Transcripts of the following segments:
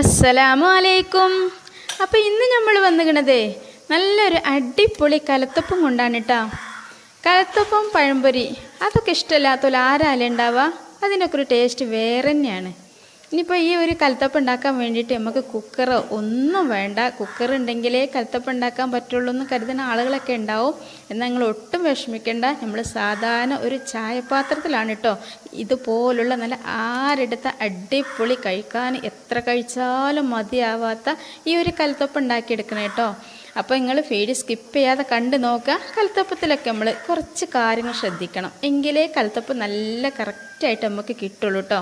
അസ്സലാമു അലൈക്കും അപ്പോൾ ഇന്ന് നമ്മൾ വന്നിക്കണതേ നല്ലൊരു അടിപൊളി കലത്തപ്പം കൊണ്ടാണ് കേട്ടോ കലത്തപ്പം പഴംപൊരി അതൊക്കെ ഇഷ്ടമില്ലാത്തവർ ആരാലും ഉണ്ടാവുക? അതിനൊക്കെ ഒരു ടേസ്റ്റ് വേറെ തന്നെയാണ്. ഇനിയിപ്പോൾ ഈ ഒരു കലത്തപ്പം ഉണ്ടാക്കാൻ വേണ്ടിയിട്ട് നമുക്ക് കുക്കറോ ഒന്നും വേണ്ട. കുക്കർ ഉണ്ടെങ്കിലേ കലത്തപ്പം ഉണ്ടാക്കാൻ പറ്റുള്ളൂ എന്ന് കരുതുന്ന ആളുകളൊക്കെ ഉണ്ടാവും. എന്നാൽ നിങ്ങൾ ഒട്ടും വിഷമിക്കേണ്ട. നമ്മൾ സാധാരണ ഒരു ചായപാത്രത്തിലാണ് കേട്ടോ. ഇതുപോലുള്ള നല്ല ആരെടുത്ത അടിപൊളി കഴിക്കാൻ എത്ര കഴിച്ചാലും മതിയാവാത്ത ഈ ഒരു കലത്തപ്പം ഉണ്ടാക്കിയെടുക്കണം കേട്ടോ. അപ്പോൾ നിങ്ങൾ ഫീഡ് സ്കിപ്പ് ചെയ്യാതെ കണ്ട് നോക്കുക. കലത്തപ്പത്തിലൊക്കെ നമ്മൾ കുറച്ച് കാര്യങ്ങൾ ശ്രദ്ധിക്കണം. എങ്കിലേ കലത്തപ്പ് നല്ല കറക്റ്റായിട്ട് നമുക്ക് കിട്ടുള്ളൂ കേട്ടോ.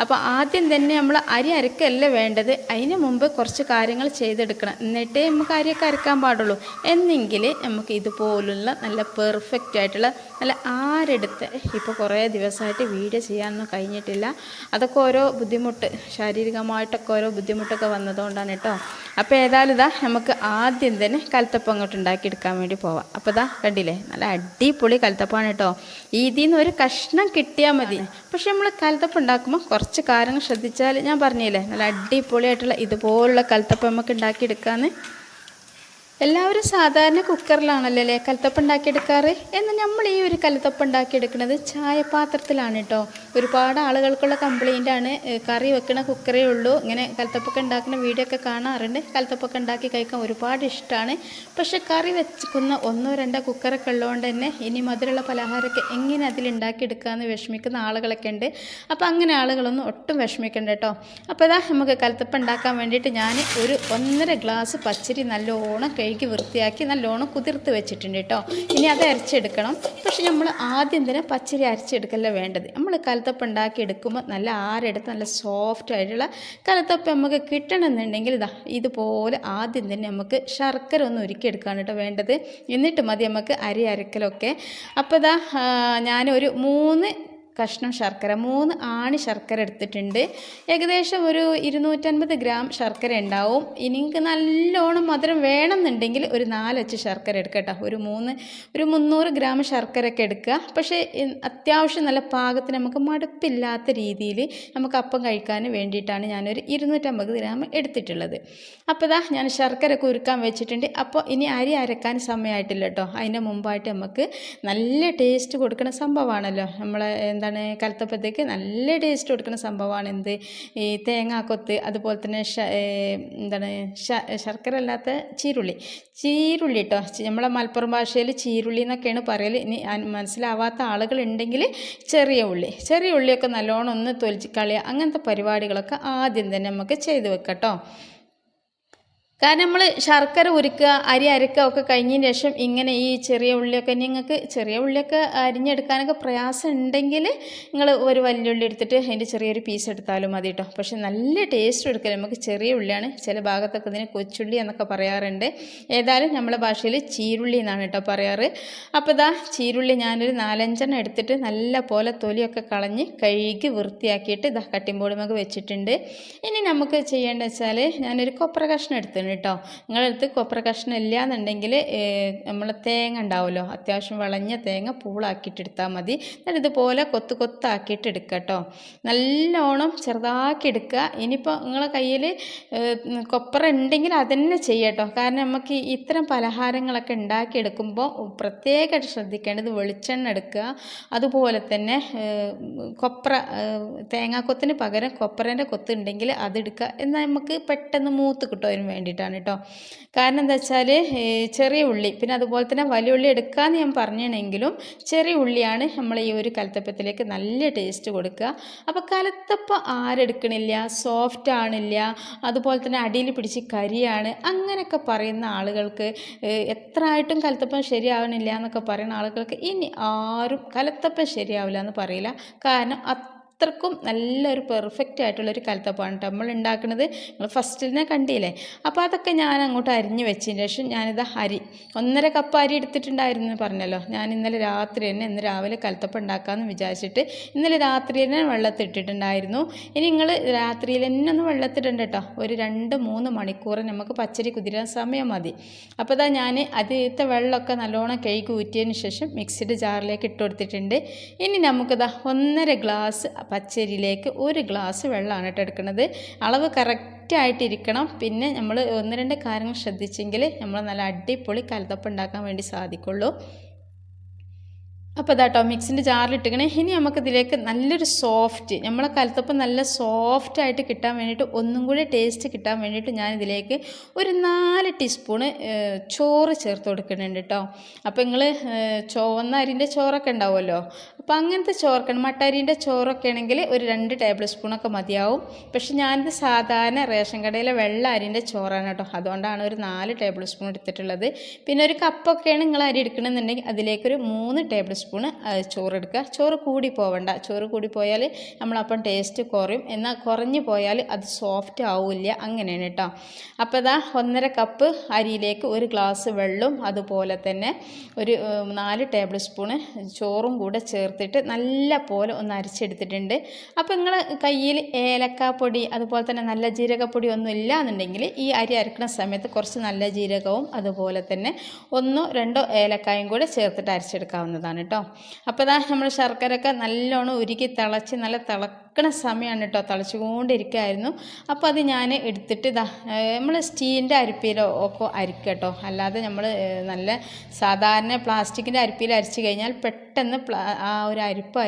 അപ്പോൾ ആദ്യം തന്നെ നമ്മൾ അരി അരക്കല്ല വേണ്ടത്. അതിന് മുമ്പ് കുറച്ച് കാര്യങ്ങൾ ചെയ്തെടുക്കണം. എന്നിട്ടേ നമുക്ക് അരിയൊക്കെ അരക്കാൻ പാടുള്ളൂ. എന്നെങ്കിൽ നമുക്ക് ഇതുപോലുള്ള നല്ല നല്ല പെർഫെക്റ്റ് ആയിട്ടുള്ള നല്ല ആരെടുത്ത് ഇപ്പോൾ കുറേ ദിവസമായിട്ട് വീഡിയോ ചെയ്യാനൊന്നും കഴിഞ്ഞിട്ടില്ല. അതൊക്കെ ഓരോ ബുദ്ധിമുട്ട് ശാരീരികമായിട്ടൊക്കെ ഓരോ ബുദ്ധിമുട്ടൊക്കെ വന്നതുകൊണ്ടാണ് കേട്ടോ അപ്പോൾ ഏതായാലും ഇതാ നമുക്ക് ആദ്യം തന്നെ കലത്തപ്പം അങ്ങോട്ട് ഉണ്ടാക്കിയെടുക്കാൻ വേണ്ടി പോവാം. അപ്പോൾ ഇതാ കണ്ടില്ലേ? നല്ല അടിപൊളി കലത്തപ്പമാണ് കേട്ടോ ഇതിൽ നിന്ന് ഒരു കഷ്ണം കിട്ടിയാൽ മതി. പക്ഷേ നമ്മൾ കലത്തപ്പം ഉണ്ടാക്കുമ്പോൾ കുറച്ച് കാര്യങ്ങൾ ശ്രദ്ധിച്ചാൽ ഞാൻ പറഞ്ഞില്ലേ നല്ല അടിപൊളിയായിട്ടുള്ള ഇതുപോലുള്ള കലത്തപ്പം നമുക്ക് ഉണ്ടാക്കിയെടുക്കാമെന്ന് എല്ലാവരും സാധാരണ കുക്കറിലാണല്ലോ അല്ലേ? കലത്തപ്പം ഉണ്ടാക്കിയെടുക്കാറ് എന്നാൽ നമ്മൾ ഈ ഒരു കലത്തപ്പം ഉണ്ടാക്കിയെടുക്കുന്നത് ചായപാത്രത്തിലാണ് കേട്ടോ ഒരുപാട് ആളുകൾക്കുള്ള കംപ്ലൈന്റ് ആണ് കറി വെക്കുന്ന കുക്കറേ ഉള്ളൂ. ഇങ്ങനെ കലത്തപ്പൊക്കെ ഉണ്ടാക്കുന്ന വീഡിയോ ഒക്കെ കാണാറുണ്ട്. കലത്തപ്പൊക്കെ ഉണ്ടാക്കി കഴിക്കാൻ ഒരുപാട് ഇഷ്ടമാണ് പക്ഷെ കറി വെച്ചിക്കുന്ന ഒന്നോ രണ്ടോ കുക്കറൊക്കെ ഉള്ളതുകൊണ്ട് തന്നെ ഇനി മധുരമുള്ള പലഹാരമൊക്കെ എങ്ങനെ അതിൽ ഉണ്ടാക്കിയെടുക്കാമെന്ന് വിഷമിക്കുന്ന ആളുകളൊക്കെ ഉണ്ട്. അപ്പോൾ അങ്ങനെ ആളുകളൊന്നും ഒട്ടും വിഷമിക്കണ്ട കേട്ടോ അപ്പോൾ ഇതാ നമുക്ക് കലത്തപ്പം ഉണ്ടാക്കാൻ വേണ്ടിയിട്ട് ഞാൻ ഒരു ഒന്നര ഗ്ലാസ് പച്ചരി നല്ലോണം കഴുകി വൃത്തിയാക്കി നല്ലോണം കുതിർത്ത് വെച്ചിട്ടുണ്ട് കേട്ടോ. ഇനി അത് അരച്ചെടുക്കണം. പക്ഷെ നമ്മൾ ആദ്യം തന്നെ പച്ചരി അരച്ചെടുക്കല്ല വേണ്ടത്. നമ്മൾ കലത്തപ്പം ഉണ്ടാക്കി എടുക്കുമ്പോൾ നല്ല ആരെടുത്ത് നല്ല സോഫ്റ്റ് ആയിട്ടുള്ള കലത്തപ്പം നമുക്ക് കിട്ടണമെന്നുണ്ടെങ്കിൽ ഇതാ ഇതുപോലെ ആദ്യം തന്നെ നമുക്ക് ശർക്കര ഒന്ന് ഉരുക്കിയെടുക്കുകയാണ് കേട്ടോ വേണ്ടത്. എന്നിട്ട് മതി നമുക്ക് അരി അരക്കലൊക്കെ. അപ്പോൾ ഇതാ ഞാനൊരു മൂന്ന് കഷ്ണം ശർക്കര മൂന്ന് ആണി ശർക്കര എടുത്തിട്ടുണ്ട്. ഏകദേശം ഒരു ഇരുന്നൂറ്റൻപത് ഗ്രാം ശർക്കര ഉണ്ടാവും. നിങ്ങൾക്ക് നല്ലോണം മധുരം വേണമെന്നുണ്ടെങ്കിൽ ഒരു നാലച്ച് ശർക്കര എടുക്കട്ടോ. ഒരു മൂന്ന് ഒരു മുന്നൂറ് ഗ്രാം ശർക്കര ഒക്കെ എടുക്കുക. പക്ഷേ അത്യാവശ്യം നല്ല പാകത്തിന് നമുക്ക് മടുപ്പില്ലാത്ത രീതിയിൽ നമുക്ക് അപ്പം കഴിക്കാൻ വേണ്ടിയിട്ടാണ് ഞാനൊരു ഇരുന്നൂറ്റമ്പത് ഗ്രാം എടുത്തിട്ടുള്ളത്. അപ്പോൾ ഇതാ ഞാൻ ശർക്കര കുരുക്കാൻ വെച്ചിട്ടുണ്ട്. അപ്പോൾ ഇനി അരി അരക്കാൻ സമയമായിട്ടില്ല കേട്ടോ. അതിന്റെ മുമ്പായിട്ട് നമുക്ക് നല്ല ടേസ്റ്റ് കൊടുക്കുന്ന സംഭവമാണല്ലോ. നമ്മളെ എന്താണ് കലത്തപ്പത്തേക്ക് നല്ല ടേസ്റ്റ് കൊടുക്കുന്ന സംഭവമാണ്. എന്ത്? ഈ തേങ്ങാക്കൊത്ത് അതുപോലെ തന്നെ എന്താണ് ശർക്കര അല്ലാത്ത ചീരുള്ളി. ചീരുള്ളി കേട്ടോ നമ്മളെ മലപ്പുറം ഭാഷയിൽ ചീരുള്ളി എന്നൊക്കെയാണ് പറയൽ ഇനി മനസ്സിലാവാത്ത ആളുകൾ ഉണ്ടെങ്കിൽ ചെറിയ ഉള്ളി. ചെറിയ ഉള്ളിയൊക്കെ നല്ലോണം ഒന്ന് തൊലിച്ച് കളയുക. അങ്ങനത്തെ പരിപാടികളൊക്കെ ആദ്യം തന്നെ നമുക്ക് ചെയ്ത് വെക്കാം കേട്ടോ കാരണം നമ്മൾ ശർക്കര ഉരുക്കുക അരി അരക്കുക ഒക്കെ കഴിഞ്ഞതിന് ശേഷം ഇങ്ങനെ ഈ ചെറിയ ഉള്ളിയൊക്കെ നിങ്ങൾക്ക് ചെറിയ ഉള്ളിയൊക്കെ അരിഞ്ഞെടുക്കാനൊക്കെ പ്രയാസം ഉണ്ടെങ്കിൽ നിങ്ങൾ ഒരു വലിയ ഉള്ളി എടുത്തിട്ട് അതിന്റെ ചെറിയൊരു പീസ് എടുത്താലും മതി കേട്ടോ പക്ഷെ നല്ല ടേസ്റ്റ് എടുക്കില്ല നമുക്ക് ചെറിയ ഉള്ളിയാണ്. ചില ഭാഗത്തൊക്കെ ഇതിന് കൊച്ചുള്ളി എന്നൊക്കെ പറയാറുണ്ട്. ഏതായാലും നമ്മളെ ഭാഷയിൽ ചീരുള്ളി എന്നാണ് കേട്ടോ പറയാറ്. അപ്പോൾ ഇതാ ചീരുള്ളി ഞാനൊരു നാലഞ്ചെണ്ണം എടുത്തിട്ട് നല്ല പോലെ തൊലിയൊക്കെ കളഞ്ഞ് കഴുകി വൃത്തിയാക്കിയിട്ട് ഇതാ കട്ടിമ്പോടുമൊക്കെ വെച്ചിട്ടുണ്ട്. ഇനി നമുക്ക് ചെയ്യേണ്ടത് വെച്ചാൽ ഞാനൊരു കൊപ്ര കഷ്ണം എടുത്തിട്ടുണ്ട്. കേട്ടോ. നിങ്ങളടുത്ത് കൊപ്ര കഷ്ണം ഇല്ല എന്നുണ്ടെങ്കിൽ നമ്മൾ തേങ്ങ ഉണ്ടാവുമല്ലോ. അത്യാവശ്യം വളഞ്ഞ തേങ്ങ പൂളാക്കിയിട്ടെടുത്താൽ മതി. എന്നിട്ട് ഇതുപോലെ കൊത്ത് കൊത്താക്കിയിട്ട് എടുക്കുക കേട്ടോ. നല്ലോണം ചെറുതാക്കി എടുക്കുക. ഇനിയിപ്പോൾ നിങ്ങളെ കയ്യിൽ കൊപ്ര ഉണ്ടെങ്കിൽ അതന്നെ ചെയ്യട്ടോ കാരണം നമുക്ക് ഇത്തരം പലഹാരങ്ങളൊക്കെ ഉണ്ടാക്കിയെടുക്കുമ്പോൾ പ്രത്യേകമായിട്ട് ശ്രദ്ധിക്കേണ്ടത് വെളിച്ചെണ്ണ എടുക്കുക. അതുപോലെ തന്നെ കൊപ്ര തേങ്ങാക്കൊത്തിന് പകരം കൊപ്രേന്റെ കൊത്ത് ഉണ്ടെങ്കിൽ അതെടുക്കുക എന്നാൽ നമുക്ക് പെട്ടെന്ന് മൂത്ത് കിട്ടും അതിന് വേണ്ടിയിട്ടാണ് കേട്ടോ കാരണം എന്താ വെച്ചാൽ ചെറിയ ഉള്ളി പിന്നെ അതുപോലെ തന്നെ വലിയ ഉള്ളി എടുക്കാമെന്ന് ഞാൻ പറഞ്ഞെങ്കിലും ചെറിയ ഉള്ളിയാണ് നമ്മൾ ഈ ഒരു കലത്തപ്പത്തിലേക്ക് നല്ല ടേസ്റ്റ് കൊടുക്കുക. അപ്പോൾ കലത്തപ്പം ആരെടുക്കണില്ല? സോഫ്റ്റ് ആണില്ല. അതുപോലെ തന്നെ അടിയിൽ പിടിച്ച് കരിയാണ്. അങ്ങനെയൊക്കെ പറയുന്ന ആളുകൾക്ക് എത്ര ആയിട്ടും കലത്തപ്പം ശരിയാവണില്ല എന്നൊക്കെ പറയുന്ന ആളുകൾക്ക് ഇനി ആരും കലത്തപ്പം ശരിയാവില്ല എന്ന് പറയില്ല. കാരണം അത്രക്കും നല്ലൊരു പെർഫെക്റ്റ് ആയിട്ടുള്ളൊരു കലത്തപ്പമാണ് കേട്ടോ നമ്മൾ ഉണ്ടാക്കുന്നത്. നിങ്ങൾ ഫസ്റ്റിൽ തന്നെ കണ്ടില്ലേ? അപ്പോൾ അതൊക്കെ ഞാൻ അങ്ങോട്ട് അരിഞ്ഞ് വെച്ചതിന് ശേഷം ഞാനിത് അരി ഒന്നര കപ്പ് അരി എടുത്തിട്ടുണ്ടായിരുന്നു പറഞ്ഞല്ലോ. ഞാൻ ഇന്നലെ രാത്രി തന്നെ ഇന്ന് രാവിലെ കലത്തപ്പം ഉണ്ടാക്കാമെന്ന് വിചാരിച്ചിട്ട് ഇന്നലെ രാത്രി തന്നെ വെള്ളത്തിട്ടിട്ടുണ്ടായിരുന്നു ഇനി നിങ്ങൾ രാത്രിയിൽ തന്നെ ഒന്ന് വെള്ളത്തിടണ്ട കേട്ടോ ഒരു രണ്ട് മൂന്ന് മണിക്കൂർ നമുക്ക് പച്ചരി കുതിരാൻ സമയം മതി. അപ്പോൾ ഇതാ ഞാൻ അതിലത്തെ വെള്ളമൊക്കെ നല്ലോണം കൈ ഊറ്റിയതിന് ശേഷം മിക്സിഡ് ജാറിലേക്ക് ഇട്ട് കൊടുത്തിട്ടുണ്ട്. ഇനി നമുക്കിതാ ഒന്നര ഗ്ലാസ് പച്ചരിയിലേക്ക് ഒരു ഗ്ലാസ് വെള്ളമാണ് കേട്ടോ എടുക്കുന്നത്. അളവ് കറക്റ്റായിട്ടിരിക്കണം പിന്നെ നമ്മൾ ഒന്ന് രണ്ട് കാര്യങ്ങൾ ശ്രദ്ധിച്ചെങ്കിൽ നമ്മൾ നല്ല അടിപൊളി കലത്തപ്പം ഉണ്ടാക്കാൻ വേണ്ടി സാധിക്കുള്ളൂ. അപ്പോൾ ഇതാട്ടോ മിക്സിന്റെ ജാറിലിട്ടിക്കണേ ഇനി നമുക്കിതിലേക്ക് നല്ലൊരു സോഫ്റ്റ് നമ്മളെ കലത്തപ്പം നല്ല സോഫ്റ്റ് ആയിട്ട് കിട്ടാൻ വേണ്ടിയിട്ട് ഒന്നും കൂടി ടേസ്റ്റ് കിട്ടാൻ വേണ്ടിയിട്ട് ഞാൻ ഇതിലേക്ക് ഒരു നാല് ടീസ്പൂണ് ചോറ് ചേർത്ത് കൊടുക്കുന്നുണ്ട് കേട്ടോ. അപ്പോൾ നിങ്ങൾ ചുവന്ന അരിന്റെ ചോറൊക്കെ ഉണ്ടാവുമല്ലോ? അപ്പോൾ അങ്ങനത്തെ ചോറൊക്കെയാണ് മട്ടരിന്റെ ചോറൊക്കെ ആണെങ്കിൽ ഒരു രണ്ട് ടേബിൾ സ്പൂണൊക്കെ മതിയാവും. പക്ഷെ ഞാനിത് സാധാരണ റേഷൻ കടയിലെ വെള്ള അരിന്റെ ചോറാണ് കേട്ടോ. അതുകൊണ്ടാണ് ഒരു നാല് ടേബിൾ സ്പൂൺ എടുത്തിട്ടുള്ളത്. പിന്നെ ഒരു കപ്പൊക്കെയാണ് നിങ്ങൾ അരി എടുക്കണമെന്നുണ്ടെങ്കിൽ അതിലേക്കൊരു മൂന്ന് ടേബിൾ സ്പൂണ് ചോറ് എടുക്കുക. ചോറ് കൂടി പോവണ്ട. ചോറ് കൂടി പോയാൽ നമ്മളപ്പം ടേസ്റ്റ് കുറയും. എന്നാൽ കുറഞ്ഞു പോയാൽ അത് സോഫ്റ്റ് ആവില്ല. അങ്ങനെയാണ് കേട്ടോ. അപ്പോൾ ഇതാ ഒന്നര കപ്പ് അരിയിലേക്ക് ഒരു ഗ്ലാസ് വെള്ളം അതുപോലെ തന്നെ ഒരു നാല് ടേബിൾ സ്പൂണ് ചോറും കൂടെ ചേർത്തിട്ട് നല്ല പോലെ ഒന്ന് അരച്ചെടുത്തിട്ടുണ്ട്. അപ്പോൾ നിങ്ങൾ കയ്യിൽ ഏലക്കാപ്പൊടി അതുപോലെ തന്നെ നല്ല ജീരകപ്പൊടി ഒന്നും ഇല്ല എന്നുണ്ടെങ്കിൽ ഈ അരി അരക്കുന്ന സമയത്ത് കുറച്ച് നല്ല ജീരകവും അതുപോലെ തന്നെ ഒന്നോ രണ്ടോ ഏലക്കായും കൂടെ ചേർത്തിട്ട് അരച്ചെടുക്കാവുന്നതാണ് കേട്ടോ. അപ്പോൾ ഇതാ നമ്മൾ ശർക്കരയൊക്കെ നല്ലോണം ഉരുക്കി തിളച്ച് നല്ല തിളക്കണ സമയമാണ് കേട്ടോ തിളച്ചുകൊണ്ടിരിക്കുകയായിരുന്നു അപ്പോൾ അത് ഞാൻ എടുത്തിട്ട് ഇതാ നമ്മൾ സ്റ്റീലിന്റെ അരിപ്പിയിലോ ഒക്കെ അരിക്കുക കേട്ടോ. അല്ലാതെ നമ്മൾ നല്ല സാധാരണ പ്ലാസ്റ്റിക്കിന്റെ അരിപ്പിയിൽ അരിച്ച് കഴിഞ്ഞാൽ പെട്ടെന്ന് ആ ഒരു അരിപ്പ്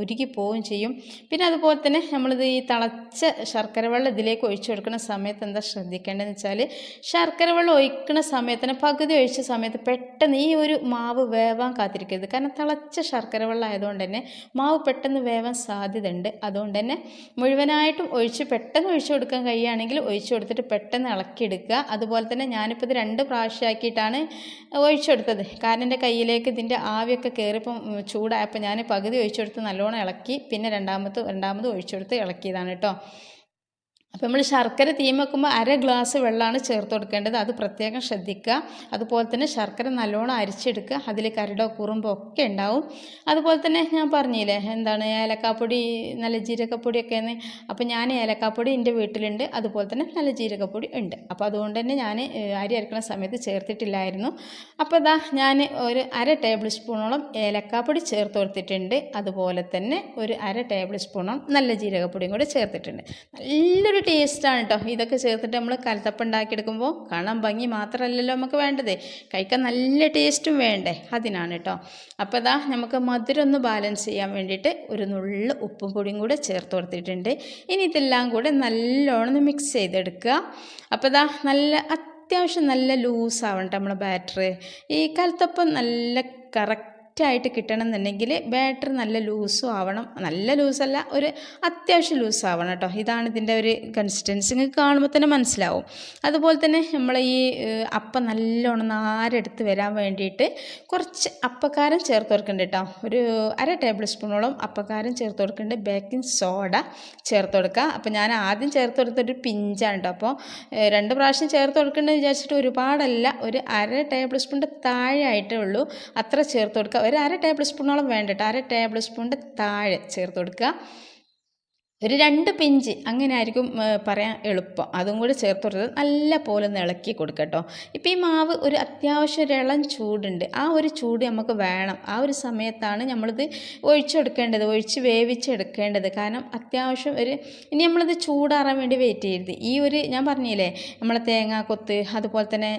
ഉരുകി പോവുകയും ചെയ്യും. പിന്നെ അതുപോലെ തന്നെ നമ്മളിത് ഈ തിളച്ച ശർക്കര വെള്ളം ഇതിലേക്ക് ഒഴിച്ചു കൊടുക്കുന്ന സമയത്ത് എന്താ ശ്രദ്ധിക്കേണ്ടതെന്ന് വെച്ചാൽ ശർക്കര വെള്ളം ഒഴിക്കുന്ന സമയത്തിന് പകുതി ഒഴിച്ച സമയത്ത് പെട്ടെന്ന് ഈ ഒരു മാവ് വേവാൻ കാത്തിരിക്കരുത്. കാരണം തിളച്ച ശർക്കര വെള്ളം ആയതുകൊണ്ട് തന്നെ മാവ് പെട്ടെന്ന് വേവാൻ സാധ്യതയുണ്ട്. അതുകൊണ്ട് തന്നെ മുഴുവനായിട്ടും ഒഴിച്ച് പെട്ടെന്ന് ഒഴിച്ചു കൊടുക്കാൻ കഴിയുകയാണെങ്കിൽ ഒഴിച്ചു കൊടുത്തിട്ട് പെട്ടെന്ന് ഇളക്കിയെടുക്കുക. അതുപോലെ തന്നെ ഞാനിപ്പോൾ ഇത് രണ്ട് പ്രാവശ്യമാക്കിയിട്ടാണ് ഒഴിച്ചു കൊടുത്തത്. കാരണം എന്റെ കയ്യിലേക്ക് ഇതിന്റെ ആവിയൊക്കെ കയറിയപ്പം ചൂടായപ്പോൾ ഞാൻ പകുതി ഒഴിച്ചു കൊടുത്ത് നല്ലോണം ഇളക്കി പിന്നെ രണ്ടാമത് രണ്ടാമത് ഒഴിച്ചു കൊടുത്ത് ഇളക്കിയതാണ് കേട്ടോ. അപ്പോൾ നമ്മൾ ശർക്കര തീം വെക്കുമ്പോൾ അര ഗ്ലാസ് വെള്ളമാണ് ചേർത്ത് കൊടുക്കേണ്ടത്. അത് പ്രത്യേകം ശ്രദ്ധിക്കുക. അതുപോലെ തന്നെ ശർക്കര നല്ലോണം അരിച്ചെടുക്കുക. അതിൽ കരടോ കുറുമ്പോ ഒക്കെ ഉണ്ടാവും. അതുപോലെ തന്നെ ഞാൻ പറഞ്ഞില്ലേ എന്താണ് ഏലക്കാപ്പൊടി നല്ല ജീരകപ്പൊടിയൊക്കെ എന്ന്. അപ്പോൾ ഞാൻ ഏലക്കാപ്പൊടി എന്റെ വീട്ടിലുണ്ട്. അതുപോലെ തന്നെ നല്ല ജീരകപ്പൊടി ഉണ്ട്. അപ്പോൾ അതുകൊണ്ട് തന്നെ ഞാൻ അരി അരക്കുന്ന സമയത്ത് ചേർത്തിട്ടില്ലായിരുന്നു. അപ്പോൾ ഇതാ ഞാൻ ഒരു അര ടേബിൾ സ്പൂണോളം ഏലക്കാപ്പൊടി ചേർത്ത് കൊടുത്തിട്ടുണ്ട്. അതുപോലെ തന്നെ ഒരു അര ടേബിൾ സ്പൂണോളം നല്ല ജീരകപ്പൊടിയും കൂടി ചേർത്തിട്ടുണ്ട്. നല്ലൊരു ടേസ്റ്റാണ് കേട്ടോ ഇതൊക്കെ ചേർത്തിട്ട് നമ്മൾ കലത്തപ്പം ഉണ്ടാക്കിയെടുക്കുമ്പോൾ കാണാൻ ഭംഗി മാത്രമല്ലല്ലോ നമുക്ക് വേണ്ടത്. കഴിക്കാൻ നല്ല ടേസ്റ്റും വേണ്ടേ? അതിനാണ് കേട്ടോ അപ്പോൾ ഇതാ നമുക്ക് മധുരം ഒന്ന് ബാലൻസ് ചെയ്യാൻ വേണ്ടിയിട്ട് ഒരു നുള്ളു ഉപ്പും പൊടിയും കൂടെ ചേർത്ത് കൊടുത്തിട്ടുണ്ട്. ഇനി ഇതെല്ലാം കൂടെ നല്ലോണം മിക്സ് ചെയ്തെടുക്കുക. അപ്പോൾ ഇതാ നല്ല അത്യാവശ്യം നല്ല ലൂസാവണം നമ്മുടെ ബാറ്റർ ഈ കലത്തപ്പം നല്ല കറക്റ്റ് ആയിട്ട് കിട്ടണം എന്നുണ്ടെങ്കിൽ ബാറ്റർ നല്ല ലൂസും ആവണം. നല്ല ലൂസല്ല ഒരു അത്യാവശ്യം ലൂസ് കേട്ടോ. ഇതാണ് ഇതിന്റെ ഒരു കൺസിസ്റ്റൻസി നിങ്ങൾക്ക് കാണുമ്പോൾ തന്നെ മനസ്സിലാവും. അതുപോലെ തന്നെ നമ്മൾ ഈ അപ്പം നല്ലോണം നാരെടുത്ത് വരാൻ വേണ്ടിയിട്ട് കുറച്ച് അപ്പക്കാരം ചേർത്ത് കൊടുക്കുന്നുണ്ട് കേട്ടോ. ഒരു അര ടേബിൾ സ്പൂണോളം അപ്പക്കാരം ചേർത്ത് കൊടുക്കുന്നുണ്ട് ബേക്കിംഗ് സോഡ ചേർത്ത് കൊടുക്കുക അപ്പോൾ ഞാൻ ആദ്യം ചേർത്ത് കൊടുത്തൊരു പിഞ്ചാണ് കേട്ടോ. അപ്പോൾ രണ്ട് പ്രാവശ്യം ചേർത്ത് കൊടുക്കേണ്ടത് വിചാരിച്ചിട്ട് ഒരുപാടല്ല. ഒരു അര ടേബിൾ സ്പൂണിന്റെ താഴെ ആയിട്ടേ ഉള്ളൂ. അത്ര ചേർത്ത് കൊടുക്കുക ഒരു അര ടേബിൾ സ്പൂണോളം വേണ്ട അര ടേബിൾ സ്പൂണിന്റെ താഴെ ചേർത്ത് കൊടുക്കുക. ഒരു രണ്ട് പിഞ്ച് അങ്ങനെ ആയിരിക്കും പറയാൻ എളുപ്പം. അതും കൂടി ചേർത്ത് കൊടുത്തത് നല്ല പോലെ ഒന്ന് ഇളക്കി കൊടുക്കട്ടോ കേട്ടോ ഇപ്പോൾ ഈ മാവ് ഒരു അത്യാവശ്യം ഒരു ഇളം ചൂടുണ്ട്. ആ ഒരു ചൂട് നമുക്ക് വേണം. ആ ഒരു സമയത്താണ് നമ്മളിത് ഒഴിച്ചെടുക്കേണ്ടത് ഒഴിച്ച് വേവിച്ചെടുക്കേണ്ടത്. കാരണം അത്യാവശ്യം ഒരു ഇനി നമ്മളിത് ചൂടാറാൻ വേണ്ടി വെയിറ്റ് ചെയ്യരുത്. ഈ ഒരു ഞാൻ പറഞ്ഞില്ലേ നമ്മളെ തേങ്ങാക്കൊത്ത് അതുപോലെ തന്നെ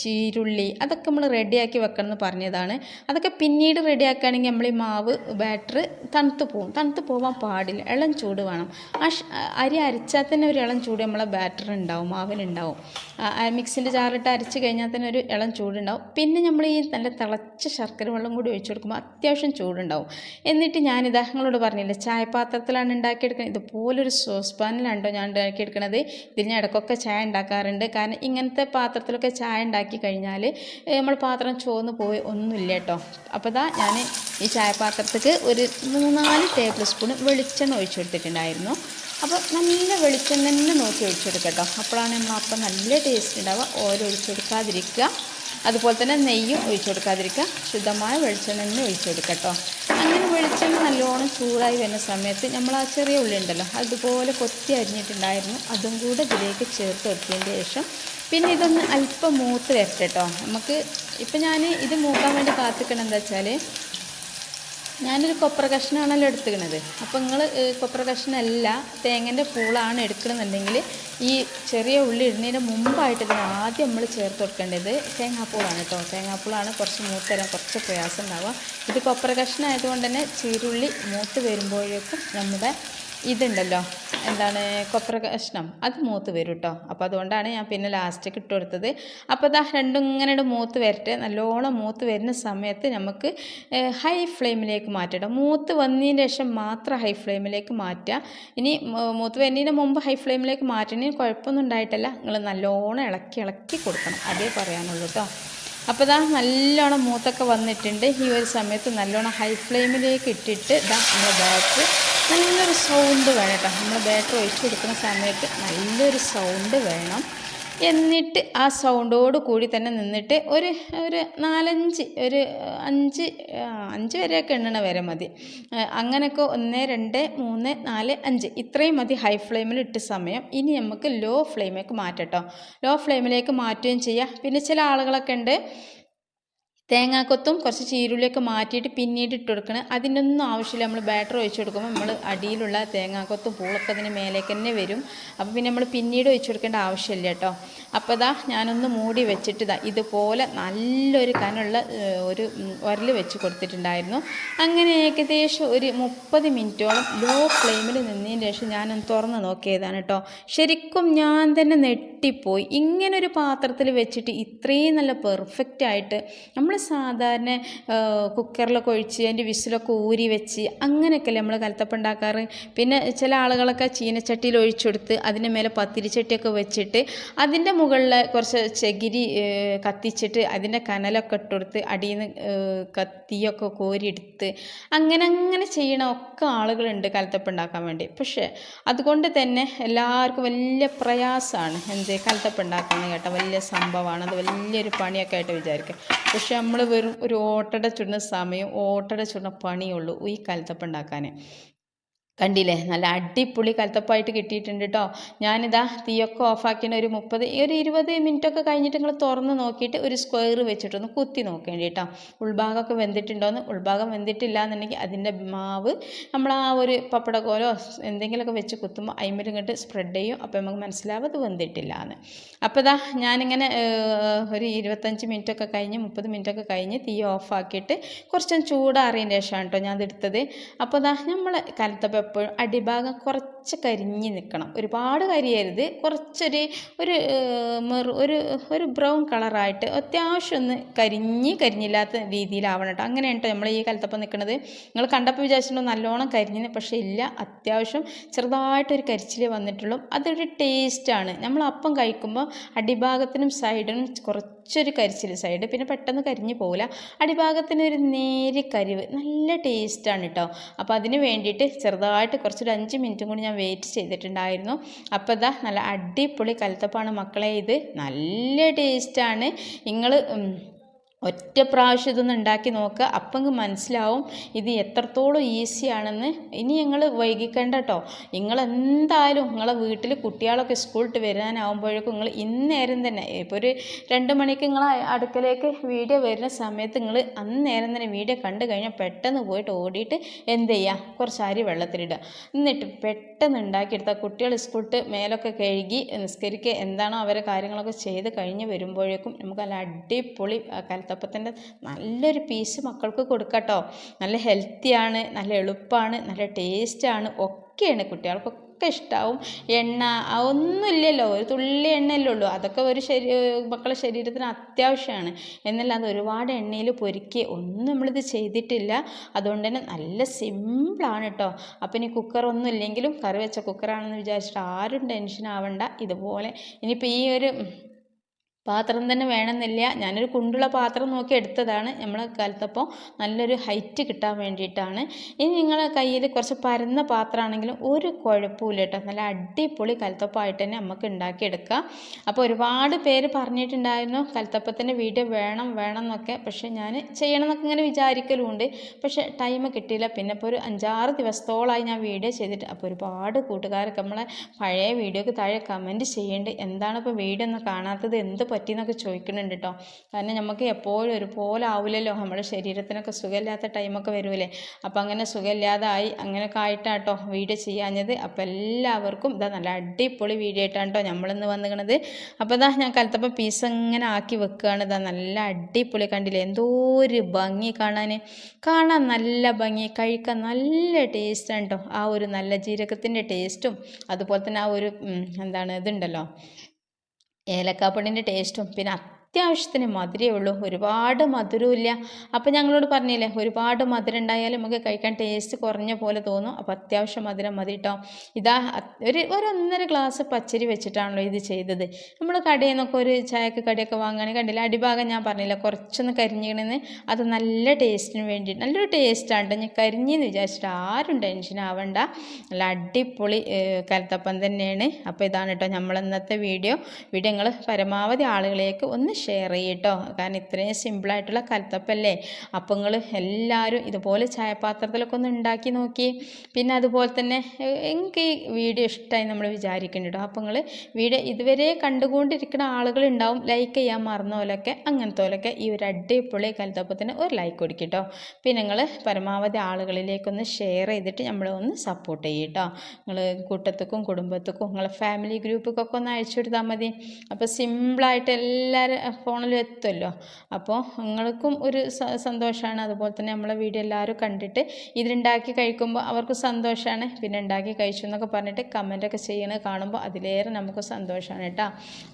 ചീരുള്ളി അതൊക്കെ നമ്മൾ റെഡിയാക്കി വെക്കണം എന്ന് പറഞ്ഞതാണ്. അതൊക്കെ പിന്നീട് റെഡിയാക്കുകയാണെങ്കിൽ നമ്മൾ ഈ മാവ് ബാറ്റർ തണുത്ത് പോകും തണുത്ത് പോകാൻ പാടില്ല. ഇളം ചൂട് വേണം ആ അരി അരച്ചാൽ തന്നെ ഒരു ഇളം ചൂട് നമ്മളെ ബാറ്റർ ഉണ്ടാവും മാവിനുണ്ടാവും. മിക്സിന്റെ ജാറിട്ട് അരച്ച് കഴിഞ്ഞാൽ തന്നെ ഒരു ഇളം ചൂടുണ്ടാവും. പിന്നെ നമ്മൾ ഈ നല്ല തിളച്ച ശർക്കര വെള്ളം കൂടി ഒഴിച്ചു കൊടുക്കുമ്പോൾ അത്യാവശ്യം ചൂടുണ്ടാവും. എന്നിട്ട് ഞാൻ നിങ്ങളോട് പറഞ്ഞില്ലേ ചായപാത്രത്തിലാണ് ഉണ്ടാക്കിയെടുക്കുന്നത് ഇതുപോലൊരു സോസ് പാനിലാണ്ടോ ഞാൻ ഉണ്ടാക്കിയെടുക്കുന്നത് ഇതിൽ ഞാൻ ഇടയ്ക്കൊക്കെ ചായ ഉണ്ടാക്കാറുണ്ട്. കാരണം ഇങ്ങനത്തെ പാത്രത്തിലൊക്കെ ചായ ഉണ്ടാക്കി കഴിഞ്ഞാൽ നമ്മൾ പാത്രം ചോന്ന് പോയി ഒന്നുമില്ല കേട്ടോ. അപ്പോൾ ഇതാ ഞാൻ ഈ ചായപാത്രത്തേക്ക് ഒരു മൂന്നാൽ ടേബിൾ സ്പൂൺ വെളിച്ചെണ്ണ ഒഴിച്ചു കൊടുത്തിട്ടുണ്ടായിരുന്നു. അപ്പോൾ നല്ല വെളിച്ചെണ്ണ തന്നെ നോക്കി ഒഴിച്ചെടുക്കുക കേട്ടോ അപ്പോഴാണ് നമ്മൾ അപ്പം നല്ല ടേസ്റ്റ് ഉണ്ടാവുക. ഓയിൽ ഒഴിച്ചെടുക്കാതിരിക്കുക. അതുപോലെ തന്നെ നെയ്യും ഒഴിച്ചു കൊടുക്കാതിരിക്കുക ശുദ്ധമായ വെളിച്ചെണ്ണ തന്നെ ഒഴിച്ചെടുക്കട്ടോ. അങ്ങനെ വെളിച്ചെണ്ണ നല്ലോണം ചൂടായി വരുന്ന സമയത്ത് നമ്മൾ ആ ചെറിയ ഉള്ളി ഉണ്ടല്ലോ അതുപോലെ കൊത്തി അരിഞ്ഞിട്ടുണ്ടായിരുന്നു. അതും കൂടെ ഇതിലേക്ക് ചേർത്ത് വെക്കിയതിന് ശേഷം പിന്നെ ഇതൊന്ന് അല്പം മൂത്ത് വരട്ടെ കേട്ടോ നമുക്ക് ഇപ്പം ഞാൻ ഇത് മൂക്കാൻ വേണ്ടി കാത്തിക്കണം എന്താ വെച്ചാൽ ഞാനൊരു കൊപ്ര കഷ്ണമാണല്ലോ എടുത്തുക്കണത് അപ്പോൾ നിങ്ങൾ കൊപ്ര കഷ്ണമല്ല തേങ്ങന്റെ പൂളാണ് എടുക്കണമെന്നുണ്ടെങ്കിൽ ഈ ചെറിയ ഉള്ളി ഇടുന്നതിന് മുമ്പായിട്ട് ഇതിന് ആദ്യം നമ്മൾ ചേർത്ത് കൊടുക്കേണ്ടത് തേങ്ങാപ്പൂളാണ് കേട്ടോ. തേങ്ങാപ്പൂളാണ് കുറച്ച് മൂത്ത് തരാൻ കുറച്ച് പ്രയാസം ഉണ്ടാവുക. ഇത് കൊപ്ര കഷ്ണം ആയതുകൊണ്ട് തന്നെ ചീരുള്ളി മൂത്ത് വരുമ്പോഴേക്കും നമ്മുടെ ഇതുണ്ടല്ലോ. എന്താണ്? കൊപ്ര കഷ്ണം. അത് മൂത്ത് വരും കേട്ടോ അപ്പോൾ അതുകൊണ്ടാണ് ഞാൻ പിന്നെ ലാസ്റ്റ് ഇട്ട് കൊടുത്തത് അപ്പോൾ ഇതാ രണ്ടും ഇങ്ങനെ മൂത്ത് വരട്ടെ. നല്ലോണം മൂത്ത് വരുന്ന സമയത്ത് നമുക്ക് ഹൈ ഫ്ലെയിമിലേക്ക് മാറ്റണം മൂത്ത് വന്നതിന് ശേഷം മാത്രം ഹൈ ഫ്ലെയിമിലേക്ക് മാറ്റുക ഇനി മൂത്ത് വരുന്നതിന് മുമ്പ് ഹൈ ഫ്ലെയിമിലേക്ക് മാറ്റണതിന് കുഴപ്പമൊന്നും ഉണ്ടായിട്ടല്ല. നിങ്ങൾ നല്ലോണം ഇളക്കി ഇളക്കി കൊടുക്കണം. അതേ പറയാനുള്ളൂ കേട്ടോ അപ്പോൾ ഇതാ നല്ലോണം മൂത്തൊക്കെ വന്നിട്ടുണ്ട്. ഈ ഒരു സമയത്ത് നല്ലോണം ഹൈ ഫ്ലെയിമിലേക്ക് ഇട്ടിട്ട് ഇതാ നമ്മുടെ ബാറ്ററി നല്ലൊരു സൗണ്ട് വേണം കേട്ടോ നമ്മൾ ബാറ്ററി ഒഴിച്ചു കൊടുക്കുന്ന സമയത്ത് നല്ലൊരു സൗണ്ട് വേണം. എന്നിട്ട് ആ സൗണ്ടോട് കൂടി തന്നെ നിന്നിട്ട് ഒരു ഒരു നാലഞ്ച് ഒരു അഞ്ച് അഞ്ച് വരെയൊക്കെ എണ്ണണ വരെ മതി. അങ്ങനെയൊക്കെ ഒന്ന് രണ്ട് മൂന്ന് നാല് അഞ്ച്. ഇത്രയും മതി ഹൈ ഫ്ലെയിമിൽ ഇട്ട സമയം. ഇനി നമുക്ക് ലോ ഫ്ലെയിമിലേക്ക് മാറ്റട്ടോ. ലോ ഫ്ലെയിമിലേക്ക് മാറ്റുകയും ചെയ്യാം. പിന്നെ ചില ആളുകളൊക്കെ ഉണ്ട്. തേങ്ങാക്കൊത്തും കുറച്ച് ചീരുള്ളിയൊക്കെ മാറ്റിയിട്ട് പിന്നീട് ഇട്ട് കൊടുക്കണം അതിന്റെ ഒന്നും ആവശ്യമില്ല. നമ്മൾ ബാറ്റർ ഒഴിച്ചു കൊടുക്കുമ്പോൾ നമ്മൾ അടിയിലുള്ള തേങ്ങാക്കൊത്തും പൂളൊക്കെ അതിന് മേലേക്ക് തന്നെ വരും. അപ്പോൾ പിന്നെ നമ്മൾ പിന്നീട് ഒഴിച്ചു കൊടുക്കേണ്ട ആവശ്യമില്ല കേട്ടോ. അപ്പോൾ ഇതാ ഞാനൊന്ന് മൂടി വെച്ചിട്ട് ഇതാ ഇതുപോലെ നല്ലൊരു കനുള്ള ഒരു ഉരൽ വെച്ച് കൊടുത്തിട്ടുണ്ടായിരുന്നു. അങ്ങനെ ഏകദേശം ഒരു മുപ്പത് മിനിറ്റോളം ലോ ഫ്ലെയിമിൽ നിന്നതിന് ശേഷം ഞാനൊന്ന് തുറന്ന് നോക്കിയതാണ് കേട്ടോ ശരിക്കും ഞാൻ തന്നെ നെട്ടിപ്പോയി ഇങ്ങനൊരു പാത്രത്തിൽ വെച്ചിട്ട് ഇത്രയും നല്ല പെർഫെക്റ്റ് ആയിട്ട് നമ്മൾ സാധാരണ കുക്കറിലൊക്കെ ഒഴിച്ച് അതിന്റെ വിസിലൊക്കെ ഊരി വെച്ച് അങ്ങനെയൊക്കെയല്ലേ നമ്മൾ കലത്തപ്പം ഉണ്ടാക്കാറ്? പിന്നെ ചില ആളുകളൊക്കെ ചീനച്ചട്ടിയിൽ ഒഴിച്ചെടുത്ത് അതിന്റെ മേലെ പത്തിരിച്ചട്ടിയൊക്കെ വെച്ചിട്ട് അതിന്റെ മുകളിൽ കുറച്ച് ചകിരി കത്തിച്ചിട്ട് അതിന്റെ കനലൊക്കെ ഇട്ടുകൊടുത്ത് അടിയിൽ നിന്ന് കത്തിയൊക്കെ കോരിയെടുത്ത് അങ്ങനെ അങ്ങനെ ചെയ്യണ ഒക്കെ ആളുകളുണ്ട് കലത്തപ്പം ഉണ്ടാക്കാൻ വേണ്ടി. പക്ഷേ അതുകൊണ്ട് തന്നെ എല്ലാവർക്കും വലിയ പ്രയാസമാണ് എന്ത് കലത്തപ്പം ഉണ്ടാക്കുന്നത് കേട്ടോ. വലിയ സംഭവമാണ്. അത് വലിയൊരു പണിയൊക്കെ ആയിട്ട് വിചാരിക്കുക പക്ഷേ നമ്മൾ വെറും ഒരു ഓട്ടട ചുടുന്ന സമയം ഓട്ടട ചുടുന്ന പണിയുള്ളൂ ഈ കലത്തപ്പം ഉണ്ടാക്കാൻ. കണ്ടില്ലേ? നല്ല അടിപൊളി കലത്തപ്പായിട്ട് കിട്ടിയിട്ടുണ്ട് കേട്ടോ ഞാനിതാ തീയൊക്കെ ഓഫാക്കിയിട്ട് ഒരു മുപ്പത് ഒരു ഇരുപത് മിനിറ്റൊക്കെ കഴിഞ്ഞിട്ട് നിങ്ങൾ തുറന്ന് നോക്കിയിട്ട് ഒരു സ്ക്വയർ വെച്ചിട്ടൊന്ന് കുത്തി നോക്കേണ്ടി കേട്ടോ ഉൾഭാഗമൊക്കെ വെന്തിട്ടുണ്ടോയെന്ന് ഉൾഭാഗം വെന്തിട്ടില്ല എന്നുണ്ടെങ്കിൽ അതിന്റെ മാവ് നമ്മൾ ആ ഒരു പപ്പടക്കോലോ എന്തെങ്കിലുമൊക്കെ വെച്ച് കുത്തുമ്പോൾ അയിമലും ഇങ്ങോട്ട് സ്പ്രെഡ് ചെയ്യും. അപ്പോൾ നമുക്ക് മനസ്സിലാവും അത് വെന്തിട്ടില്ല എന്ന്. അപ്പോൾ ഇതാ ഞാനിങ്ങനെ ഒരു ഇരുപത്തഞ്ച് മിനിറ്റൊക്കെ കഴിഞ്ഞ് മുപ്പത് മിനിറ്റൊക്കെ കഴിഞ്ഞ് തീ ഓഫാക്കിയിട്ട് കുറച്ചും ചൂടാറിയതിന് ശേഷമാണ് കേട്ടോ ഞാൻ എടുത്തത് അപ്പോൾ ഇതാ നമ്മൾ കലത്തപ്പം എപ്പോഴും അടിഭാഗം കുറച്ച് കരിഞ്ഞ് നിൽക്കണം. ഒരുപാട് കരിയരുത്. കുറച്ചൊരു ഒരു മെറു ഒരു ഒരു ബ്രൗൺ കളറായിട്ട് അത്യാവശ്യം ഒന്ന് കരിഞ്ഞ് കരിഞ്ഞില്ലാത്ത രീതിയിലാവണം കേട്ടോ. അങ്ങനെയാണ് കേട്ടോ നമ്മൾ ഈ കലത്തപ്പം നിൽക്കുന്നത്. നിങ്ങൾ കണ്ടപ്പോൾ വിചാരിച്ചിട്ടുണ്ടോ നല്ലോണം കരിഞ്ഞ് പക്ഷേ ഇല്ല. അത്യാവശ്യം ചെറുതായിട്ടൊരു കരിച്ചിൽ വന്നിട്ടുള്ളൂ. അതൊരു ടേസ്റ്റാണ്. നമ്മൾ അപ്പം കഴിക്കുമ്പോൾ അടിഭാഗത്തിനും സൈഡിനും കുറച്ചൊരു കരിച്ചിൽ സൈഡ് പിന്നെ പെട്ടെന്ന് കരിഞ്ഞ് പോകില്ല അടിഭാഗത്തിന് ഒരു നേരി കരിവ്. നല്ല ടേസ്റ്റാണ് കേട്ടോ. അപ്പോൾ അതിന് വേണ്ടിയിട്ട് ചെറുതായിട്ട് കുറച്ചൊരു അഞ്ച് മിനിറ്റും കൂടി ഞാൻ വെയിറ്റ് ചെയ്തിട്ടുണ്ടായിരുന്നു. അപ്പോൾ ഇതാ നല്ല അടിപൊളി കലത്തപ്പാണ് മക്കളെ. ഇത് നല്ല ടേസ്റ്റാണ് നിങ്ങൾ ഒറ്റ പ്രാവശ്യം ഇതൊന്ന് ഉണ്ടാക്കി നോക്കുക അപ്പം മനസ്സിലാവും ഇത് എത്രത്തോളം ഈസിയാണെന്ന് ഇനി ഞങ്ങൾ വൈകിക്കേണ്ട കേട്ടോ നിങ്ങൾ എന്തായാലും നിങ്ങളെ വീട്ടിൽ കുട്ടികളൊക്കെ സ്കൂളിട്ട് വരാനാവുമ്പോഴേക്കും നിങ്ങൾ ഇന്നേരം തന്നെ ഇപ്പോൾ ഒരു രണ്ട് മണിക്ക് നിങ്ങൾ അടുക്കലേക്ക് വീഡിയോ വരുന്ന സമയത്ത് നിങ്ങൾ അന്നേരം തന്നെ വീഡിയോ കണ്ടു കഴിഞ്ഞാൽ പെട്ടെന്ന് പോയിട്ട് ഓടിയിട്ട് എന്ത് ചെയ്യുക കുറച്ച് അരി വെള്ളത്തിലിടുക എന്നിട്ട് പെട്ടെന്ന് ഉണ്ടാക്കിയെടുത്താൽ കുട്ടികൾ സ്കൂളിട്ട് മേലൊക്കെ കഴുകി നിസ്കരിക്കുക. എന്താണോ അവരെ കാര്യങ്ങളൊക്കെ ചെയ്ത് കഴിഞ്ഞ് വരുമ്പോഴേക്കും നമുക്ക് നല്ല അടിപൊളി ആ, തന്നെ നല്ലൊരു പീസ് മക്കൾക്ക് കൊടുക്കട്ടോ. നല്ല ഹെൽത്തിയാണ് നല്ല എളുപ്പമാണ് നല്ല ടേസ്റ്റാണ് ഒക്കെയാണ് കുട്ടികൾക്കൊക്കെ ഒക്കെ ഇഷ്ടാവും. എണ്ണ ഒന്നുമില്ലല്ലോ ഒരു തുള്ളി എണ്ണയല്ലേ ഉള്ളൂ. അതൊക്കെ ഒരു ശരീ മക്കളുടെ ശരീരത്തിന് അത്യാവശ്യമാണ്. എന്നല്ലാതെ ഒരുപാട് എണ്ണയിൽ പൊരിക്കുക ഒന്നും നമ്മളിത് ചെയ്തിട്ടില്ല. അതുകൊണ്ട് തന്നെ നല്ല സിമ്പിളാണ് കേട്ടോ അപ്പം ഇനി കുക്കറൊന്നും ഇല്ലെങ്കിലും കറി വെച്ച കുക്കറാണെന്ന് വിചാരിച്ചിട്ട് ആരും ടെൻഷൻ ആവണ്ട. ഇതുപോലെ. ഇനിയിപ്പോൾ ഈ ഒരു പാത്രം തന്നെ വേണമെന്നില്ല. ഞാനൊരു കുണ്ടുള്ള പാത്രം നോക്കി എടുത്തതാണ് നമ്മൾ കലത്തപ്പം. നല്ലൊരു ഹൈറ്റ് കിട്ടാൻ വേണ്ടിയിട്ടാണ്. ഇനി നിങ്ങളെ കയ്യിൽ കുറച്ച് പരന്ന പാത്രമാണെങ്കിലും ഒരു കുഴപ്പമില്ല കേട്ടോ. നല്ല അടിപൊളി കലത്തപ്പമായിട്ട് തന്നെ നമുക്ക് ഉണ്ടാക്കിയെടുക്കാം. അപ്പോൾ ഒരുപാട് പേര് പറഞ്ഞിട്ടുണ്ടായിരുന്നു കലത്തപ്പത്തിന്റെ വീഡിയോ വേണം വേണം എന്നൊക്കെ. പക്ഷേ ഞാൻ ചെയ്യണം എന്നൊക്കെ ഇങ്ങനെ വിചാരിക്കലുമുണ്ട്. പക്ഷേ ടൈം കിട്ടിയില്ല. പിന്നെ ഇപ്പോൾ ഒരു അഞ്ചാറ് ദിവസത്തോളമായി ഞാൻ വീഡിയോ ചെയ്തിട്ട്. അപ്പോൾ ഒരുപാട് കൂട്ടുകാരൊക്കെ നമ്മളെ പഴയ വീഡിയോക്ക് താഴെ കമന്റ് ചെയ്യേണ്ടത് എന്താണ് ഇപ്പോൾ വീഡിയോ ഒന്നും കാണാത്തത്? എന്ത് പറ്റിയെന്നൊക്കെ ചോദിക്കുന്നുണ്ട് കേട്ടോ കാരണം നമുക്ക് എപ്പോഴും ഒരുപോലെ ആവില്ലല്ലോ നമ്മുടെ ശരീരത്തിനൊക്കെ സുഖമില്ലാത്ത ടൈമൊക്കെ വരുമല്ലേ അപ്പോൾ അങ്ങനെ സുഖമില്ലാതായി അങ്ങനെയൊക്കെ ആയിട്ടാണ് കേട്ടോ വീഡിയോ ചെയ്യാഞ്ഞത്. അപ്പോൾ എല്ലാവർക്കും ഇതാ നല്ല അടിപൊളി വീഡിയോ ആയിട്ടാണ് കേട്ടോ നമ്മളിന്ന് വന്നിക്കണത്. അപ്പോൾ ഇതാ ഞാൻ കലത്തപ്പം പീസ് ഇങ്ങനെ ആക്കി വെക്കുകയാണ് ഇതാ നല്ല അടിപൊളി കണ്ടില്ലേ? എന്തോ ഒരു ഭംഗി കാണാൻ കാണാൻ നല്ല ഭംഗി. കഴിക്കാൻ നല്ല ടേസ്റ്റാണ് കേട്ടോ ആ ഒരു നല്ല ജീരകത്തിന്റെ ടേസ്റ്റും അതുപോലെ തന്നെ ആ ഒരു എന്താണ് ഇതുണ്ടല്ലോ. ഏലക്കാപ്പൊടിന്റെ ടേസ്റ്റും പിന്നെ അത്യാവശ്യത്തിന് മധുരമേ ഉള്ളൂ. ഒരുപാട് മധുരവും ഇല്ല അപ്പോൾ ഞങ്ങളോട് പറഞ്ഞില്ലേ ഒരുപാട് മധുരം ഉണ്ടായാലും നമുക്ക് കഴിക്കാൻ ടേസ്റ്റ് കുറഞ്ഞ പോലെ തോന്നും. അപ്പോൾ അത്യാവശ്യം മധുരം മതി കേട്ടോ ഇതാ ഒരു ഒരു ഒന്നര ഗ്ലാസ് പച്ചരി വെച്ചിട്ടാണല്ലോ ഇത് ചെയ്തത്. നമ്മൾ കടയിൽ നിന്നൊക്കെ ഒരു ചായക്ക് കടിയൊക്കെ വാങ്ങുകയാണെങ്കിൽ കണ്ടില്ല അടിഭാഗം ഞാൻ പറഞ്ഞില്ല കുറച്ചൊന്ന് കരിഞ്ഞിക്കണെന്ന്. അത് നല്ല ടേസ്റ്റിന് വേണ്ടി നല്ലൊരു ടേസ്റ്റാണ് ഞാൻ കരിഞ്ഞെന്ന് വിചാരിച്ചിട്ട് ആരും ടെൻഷൻ ആവണ്ട. നല്ല അടിപൊളി കലത്തപ്പം തന്നെയാണ്. അപ്പോൾ ഇതാണ് കേട്ടോ നമ്മൾ ഇന്നത്തെ വീഡിയോ. വീഡിയോ നിങ്ങൾ പരമാവധി ആളുകളിലേക്ക് ഒന്ന് ഷെയർ ചെയ്യട്ടോ. കാരണം ഇത്രയും സിമ്പിളായിട്ടുള്ള കലത്തപ്പല്ലേ അപ്പം നിങ്ങൾ എല്ലാവരും ഇതുപോലെ ചായപാത്രത്തിലൊക്കെ ഒന്ന് ഉണ്ടാക്കി നോക്കി. പിന്നെ അതുപോലെ തന്നെ എനിക്ക് ഈ വീഡിയോ ഇഷ്ടമായി നമ്മൾ വിചാരിക്കുന്നുണ്ട്. അപ്പോൾ നിങ്ങൾ വീഡിയോ ഇതുവരെ കണ്ടുകൊണ്ടിരിക്കുന്ന ആളുകളുണ്ടാവും. ലൈക്ക് ചെയ്യാൻ മറന്നോലൊക്കെ അങ്ങനത്തെ പോലൊക്കെ ഈ ഒരു അടിപൊളി കലത്തപ്പത്തിന് ഒരു ലൈക്ക് കൊടുക്കട്ടോ. പിന്നെ നിങ്ങൾ പരമാവധി ആളുകളിലേക്കൊന്ന് ഷെയർ ചെയ്തിട്ട് നമ്മളെ ഒന്ന് സപ്പോർട്ട് ചെയ്യട്ടോ. നിങ്ങൾ കൂട്ടത്തുക്കും കുടുംബത്തുക്കും നിങ്ങളെ ഫാമിലി ഗ്രൂപ്പുകൊക്കെ ഒന്ന് അയച്ചു കൊടുത്താൽ മതി. അപ്പോൾ സിമ്പിളായിട്ട് എല്ലാവരും ഫോണിലും എത്തുമല്ലോ അപ്പോൾ നിങ്ങൾക്കും ഒരു സന്തോഷമാണ് അതുപോലെ തന്നെ നമ്മളെ വീഡിയോ എല്ലാവരും കണ്ടിട്ട് ഇതിലുണ്ടാക്കി കഴിക്കുമ്പോൾ അവർക്ക് സന്തോഷമാണ് പിന്നെ ഉണ്ടാക്കി കഴിച്ചു എന്നൊക്കെ പറഞ്ഞിട്ട് കമന്റൊക്കെ ചെയ്യണത് കാണുമ്പോൾ അതിലേറെ നമുക്ക് സന്തോഷമാണ് കേട്ടോ.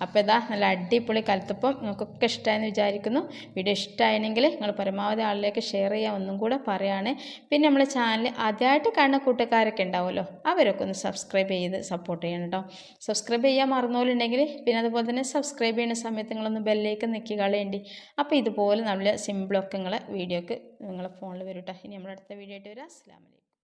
അപ്പോൾ ഇതാ നല്ല അടിപൊളി കലത്തപ്പം നിങ്ങൾക്കൊക്കെ ഇഷ്ടമായെന്ന് വിചാരിക്കുന്നു. വീഡിയോ ഇഷ്ടമായെങ്കിൽ നിങ്ങൾ പരമാവധി ആളിലേക്ക് ഷെയർ ചെയ്യാൻ ഒന്നും കൂടെ പറയുകയാണ് പിന്നെ നമ്മളെ ചാനൽ ആദ്യമായിട്ട് കാണുന്ന കൂട്ടുകാരൊക്കെ ഉണ്ടാവുമല്ലോ അവരൊക്കെ ഒന്ന് സബ്സ്ക്രൈബ് ചെയ്ത് സപ്പോർട്ട് ചെയ്യണം കേട്ടോ. സബ്സ്ക്രൈബ് ചെയ്യാൻ മറന്നോലുണ്ടെങ്കിൽ പിന്നെ അതുപോലെ തന്നെ സബ്സ്ക്രൈബ് ചെയ്യുന്ന സമയത്ത് നിങ്ങളൊന്ന് ബെല്ലേക്ക് നിൽക്കി കളയേണ്ടി. അപ്പോൾ ഇതുപോലെ നല്ല സിമ്പിളൊക്കെ നിങ്ങളെ വീഡിയോക്ക് നിങ്ങളെ ഫോണിൽ വരും കേട്ടോ ഇനി നമ്മുടെ അടുത്ത വീഡിയോ ആയിട്ട് വരാം. അസ്സാം വലൈക്കും